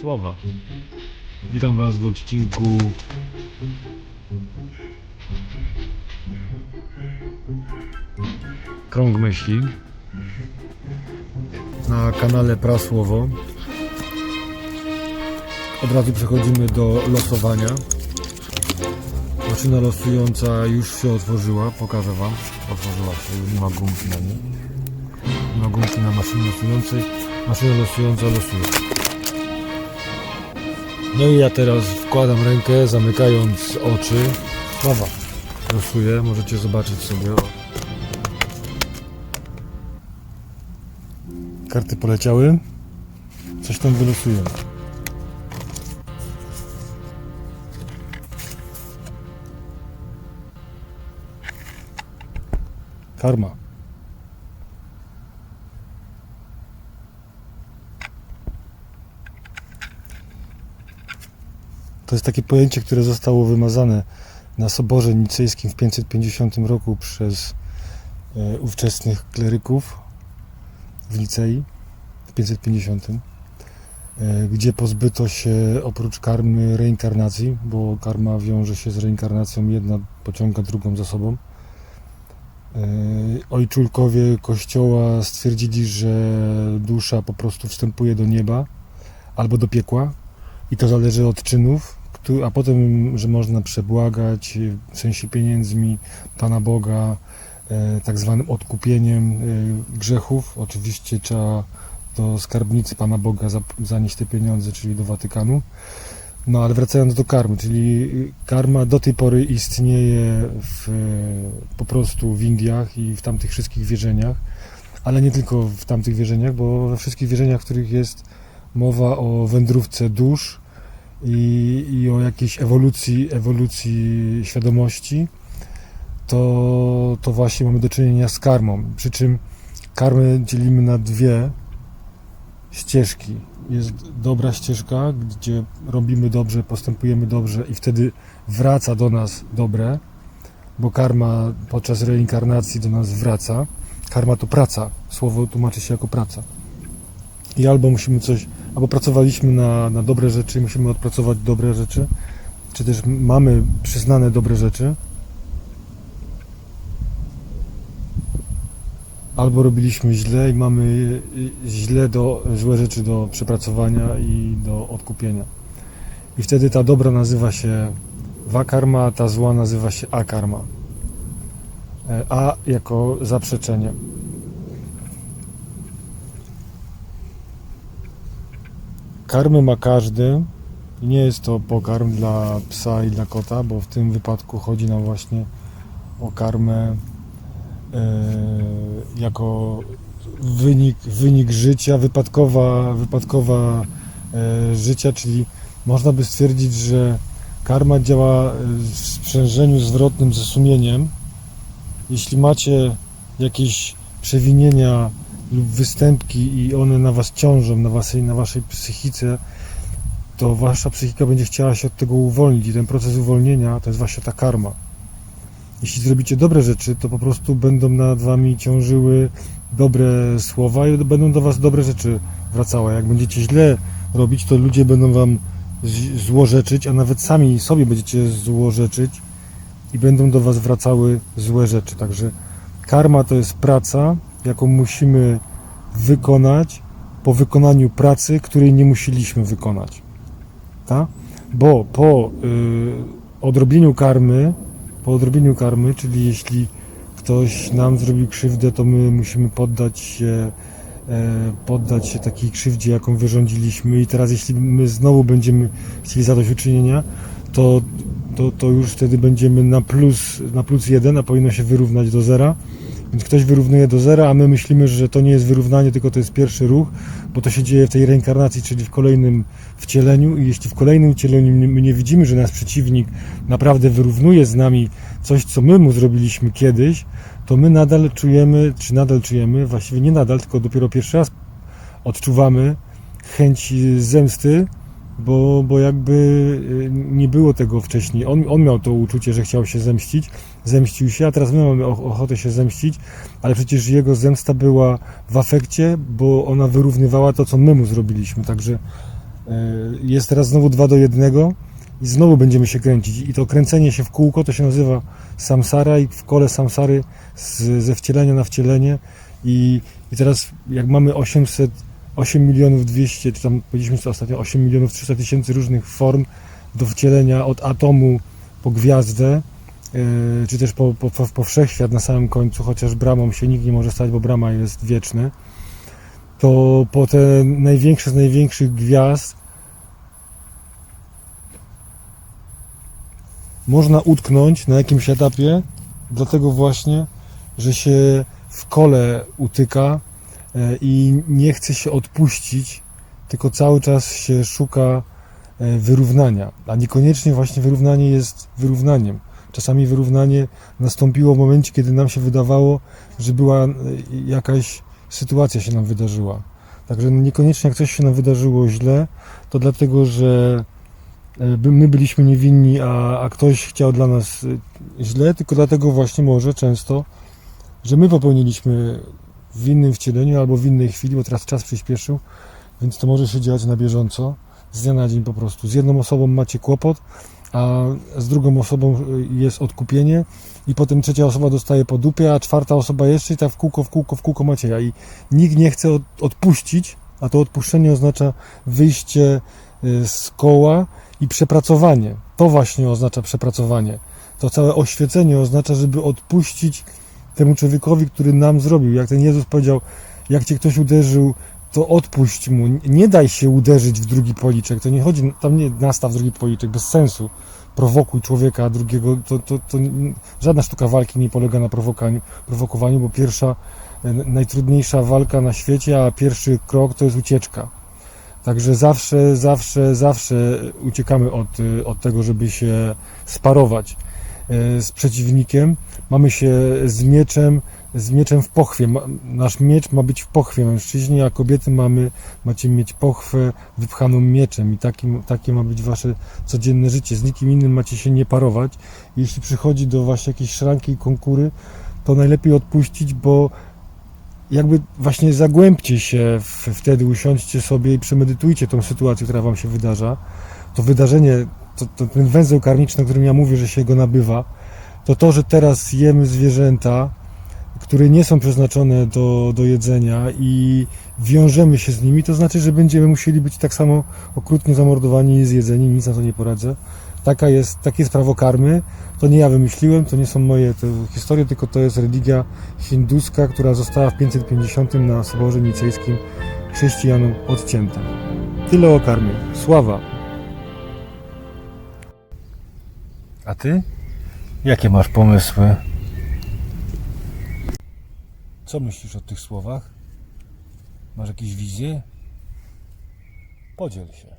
słowa. Witam Was w odcinku Krąg Myśli na kanale Prasłowo. Od razu przechodzimy do losowania. Maszyna losująca już się otworzyła, pokażę Wam. Otworzyła się, już nie ma gumki na niej. Nie ma gumki na maszynie losującej. Maszyna losująca losuje. No i ja teraz wkładam rękę, zamykając oczy. Mowa. Losuję, możecie zobaczyć sobie. Karty poleciały. Coś tam wylosuję. Karma. To jest takie pojęcie, które zostało wymazane na Soborze Nicejskim w 550 roku przez e, ówczesnych kleryków w Nicei w 550, e, gdzie pozbyto się oprócz karmy reinkarnacji, bo karma wiąże się z reinkarnacją, jedna pociąga drugą za sobą. E, Ojczulkowie kościoła stwierdzili, że dusza po prostu wstępuje do nieba albo do piekła i to zależy od czynów, a potem, że można przebłagać w sensie pieniędzmi Pana Boga, e, tak zwanym odkupieniem e, grzechów. Oczywiście trzeba do skarbnicy Pana Boga zanieść te pieniądze, czyli do Watykanu. No ale wracając do karmy, czyli karma do tej pory istnieje w, e, po prostu w Indiach i w tamtych wszystkich wierzeniach, ale nie tylko w tamtych wierzeniach, bo we wszystkich wierzeniach, w których jest mowa o wędrówce dusz i, i o jakiejś ewolucji, ewolucji świadomości, to, to właśnie mamy do czynienia z karmą. Przy czym karmę dzielimy na dwie ścieżki. Jest dobra ścieżka, gdzie robimy dobrze, postępujemy dobrze i wtedy wraca do nas dobre, bo karma podczas reinkarnacji do nas wraca. Karma to praca. Słowo tłumaczy się jako praca. I albo musimy coś, albo pracowaliśmy na, na dobre rzeczy i musimy odpracować dobre rzeczy, czy też mamy przyznane dobre rzeczy, albo robiliśmy źle i mamy źle do, złe rzeczy do przepracowania i do odkupienia. I wtedy ta dobra nazywa się wakarma, a ta zła nazywa się akarma. E, A jako zaprzeczenie. Karmy ma każdy. Nie jest to pokarm dla psa i dla kota, bo w tym wypadku chodzi nam właśnie o karmę e, jako wynik, wynik życia, wypadkowa, wypadkowa e, życia, czyli można by stwierdzić, że karma działa w sprzężeniu zwrotnym ze sumieniem. Jeśli macie jakieś przewinienia lub występki i one na was ciążą, na waszej, na waszej psychice, to wasza psychika będzie chciała się od tego uwolnić i ten proces uwolnienia to jest właśnie ta karma. Jeśli zrobicie dobre rzeczy, to po prostu będą nad wami ciążyły dobre słowa i będą do was dobre rzeczy wracały. Jak będziecie źle robić, to ludzie będą wam złorzeczyć, a nawet sami sobie będziecie złorzeczyć i będą do was wracały złe rzeczy. Także karma to jest praca, jaką musimy wykonać po wykonaniu pracy, której nie musieliśmy wykonać. Tak? Bo po y, odrobieniu karmy, po odrobieniu karmy, czyli jeśli ktoś nam zrobił krzywdę, to my musimy poddać się, e, poddać się takiej krzywdzie, jaką wyrządziliśmy i teraz jeśli my znowu będziemy chcieli zadośćuczynienia, to, to, to już wtedy będziemy na plus, na plus jeden, a powinno się wyrównać do zera. Więc ktoś wyrównuje do zera, a my myślimy, że to nie jest wyrównanie, tylko to jest pierwszy ruch, bo to się dzieje w tej reinkarnacji, czyli w kolejnym wcieleniu. I jeśli w kolejnym wcieleniu my nie widzimy, że nasz przeciwnik naprawdę wyrównuje z nami coś, co my mu zrobiliśmy kiedyś, to my nadal czujemy, czy nadal czujemy, właściwie nie nadal, tylko dopiero pierwszy raz odczuwamy chęć zemsty, bo, bo jakby y, nie było tego wcześniej. On, on miał to uczucie, że chciał się zemścić, zemścił się, a teraz my mamy och- ochotę się zemścić, ale przecież jego zemsta była w afekcie, bo ona wyrównywała to, co my mu zrobiliśmy. Także jest teraz znowu 2 do 1 i znowu będziemy się kręcić. I to kręcenie się w kółko to się nazywa samsara i w kole samsary z, ze wcielenia na wcielenie. I, I teraz jak mamy 800, 8 milionów 200, czy tam powiedzieliśmy to ostatnio 8 milionów 300 tysięcy różnych form do wcielenia od atomu po gwiazdę, yy, czy też po, po, po, wszechświat na samym końcu, chociaż bramą się nikt nie może stać, bo brama jest wieczna, to po te największe z największych gwiazd można utknąć na jakimś etapie, dlatego właśnie, że się w kole utyka e, i nie chce się odpuścić, tylko cały czas się szuka e, wyrównania, a niekoniecznie właśnie wyrównanie jest wyrównaniem. Czasami wyrównanie nastąpiło w momencie, kiedy nam się wydawało, że była e, jakaś sytuacja się nam wydarzyła. Także niekoniecznie jak coś się nam wydarzyło źle, to dlatego, że e, my byliśmy niewinni, a, a ktoś chciał dla nas e, źle, tylko dlatego właśnie może często, że my popełniliśmy w innym wcieleniu albo w innej chwili, bo teraz czas przyspieszył, więc to może się dziać na bieżąco, z dnia na dzień po prostu. Z jedną osobą macie kłopot, a z drugą osobą e, jest odkupienie i potem trzecia osoba dostaje po dupie, a czwarta osoba jeszcze i tak w kółko, w kółko, w kółko macie ja i nikt nie chce od, odpuścić, a to odpuszczenie oznacza wyjście y, z koła i przepracowanie. To właśnie oznacza przepracowanie. To całe oświecenie oznacza, żeby odpuścić temu człowiekowi, który nam zrobił. Jak ten Jezus powiedział, jak cię ktoś uderzył, to odpuść mu. Nie daj się uderzyć w drugi policzek. To nie chodzi, tam nie nastaw drugi policzek, bez sensu. Prowokuj człowieka drugiego. To, to, to żadna sztuka walki nie polega na prowokaniu, prowokowaniu, bo pierwsza e, najtrudniejsza walka na świecie, a pierwszy krok to jest ucieczka. Także zawsze, zawsze, zawsze uciekamy od, y, od tego, żeby się sparować e, z przeciwnikiem. Mamy się z mieczem, z mieczem w pochwie. Nasz miecz ma być w pochwie mężczyźni, a kobiety mamy, macie mieć pochwę wypchaną mieczem i takie ma być wasze codzienne życie. Z nikim innym macie się nie parować. Jeśli przychodzi do właśnie jakiejś szranki i konkury, to najlepiej odpuścić, bo jakby właśnie zagłębcie się w, wtedy, usiądźcie sobie i przemedytujcie tą sytuację, która wam się wydarza. To wydarzenie, to, to ten węzeł karmiczny, o którym ja mówię, że się go nabywa, to to, że teraz jemy zwierzęta, które nie są przeznaczone do, do jedzenia i wiążemy się z nimi, to znaczy, że będziemy musieli być tak samo okrutnie zamordowani i zjedzeni, nic na to nie poradzę. Taka jest, takie jest prawo karmy. To nie ja wymyśliłem, to nie są moje historie, tylko to jest religia hinduska, która została w 550 na Soborze Nicejskim chrześcijanom odcięta. Tyle o karmie. Sława. A ty? Jakie masz pomysły? Co myślisz o tych słowach? Masz jakieś wizje? Podziel się.